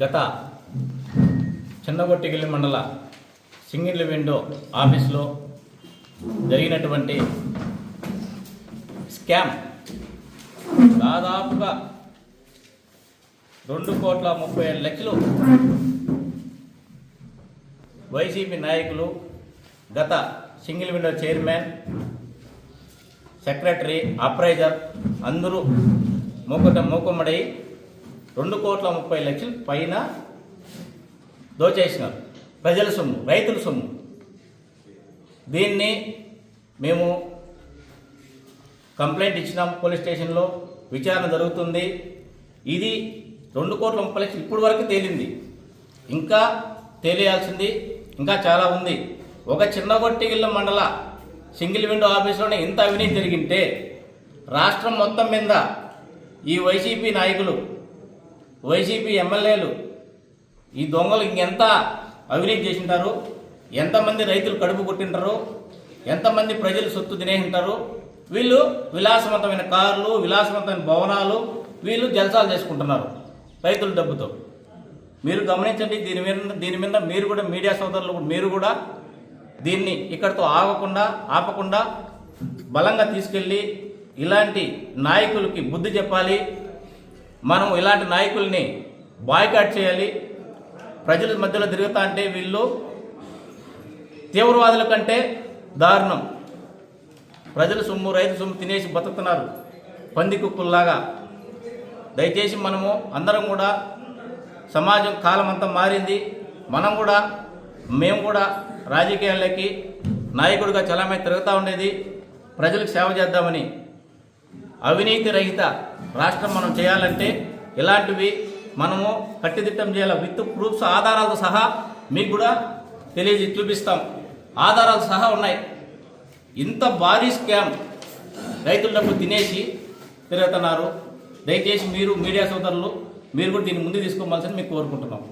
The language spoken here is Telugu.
గత చిన్నగొట్టిగిల్లి మండల సింగిల్ విండో ఆఫీస్లో జరిగినటువంటి స్కామ్ దాదాపుగా రెండు కోట్ల ముప్పై ఏడు లక్షలు వైసీపీ నాయకులు గత single window chairman secretary appraiser అందరూ మూకట మూకుమ్మడై రెండు కోట్ల ముప్పై లక్షల పైన దోచేసినారు. ప్రజల సొమ్ము రైతుల సొమ్ము. దీన్ని మేము కంప్లైంట్ ఇచ్చినాం పోలీస్ స్టేషన్లో. విచారణ జరుగుతుంది. ఇది రెండు కోట్ల ముప్పై లక్షలు ఇప్పటి వరకు తేలింది. ఇంకా తేలియాల్సింది ఇంకా చాలా ఉంది. ఒక చిన్నగొట్టిగిల్ల మండల సింగిల్ విండో ఆఫీస్లోనే ఇంత అవినీతి జరిగింటే రాష్ట్రం మొత్తం మీద ఈ వైసీపీ నాయకులు వైసీపీ ఎమ్మెల్యేలు ఈ దొంగలు ఇంకెంత అవినీతి చేసింటారు? ఎంతమంది రైతులు కడుపు కొట్టింటారు? ఎంతమంది ప్రజలు సొత్తు తినేసింటారు? వీళ్ళు విలాసవంతమైన కార్లు విలాసవంతమైన భవనాలు వీళ్ళు జలసాలు చేసుకుంటున్నారు రైతుల డబ్బుతో. మీరు గమనించండి దీని మీద దీని మీద మీరు కూడా మీడియా సోదరులు కూడా- మీరు కూడా దీన్ని ఇక్కడితో ఆగకుండా ఆపకుండా బలంగా తీసుకెళ్ళి ఇలాంటి నాయకులకి బుద్ధి చెప్పాలి. మనం ఇలాంటి నాయకుల్ని బాయ్కాట్ చేయాలి. ప్రజల మధ్యలో తిరుగుతా అంటే వీళ్ళు తీవ్రవాదుల కంటే దారుణం. ప్రజల సొమ్ము రైతు సొమ్ము తినేసి బతుకుతున్నారు. పంది కుక్కుల్లాగా. దయచేసి మనము అందరం కూడా సమాజం కాలం అంతా మారింది. మనం కూడా మేము కూడా రాజకీయాల్లోకి నాయకుడిగా చలామే తిరుగుతూ ఉండేది. ప్రజలకు సేవ చేద్దామని అవినీతి రహిత రాష్ట్రం మనం చేయాలంటే ఇలాంటివి మనము కట్టిదిట్టం చేయాలి? విత్ ప్రూఫ్స్ ఆధారాలతో సహా మీకు కూడా తెలియజే చూపిస్తాం. ఆధారాలు సహా ఉన్నాయి. ఇంత భారీ స్కామ్. రైతుల డబ్బు తినేసి తిరుగుతున్నారు. దయచేసి మీరు మీడియా సోదరులు మీరు కూడా దీన్ని ముందు తీసుకోవాల్సింది మీకు కోరుకుంటున్నాం.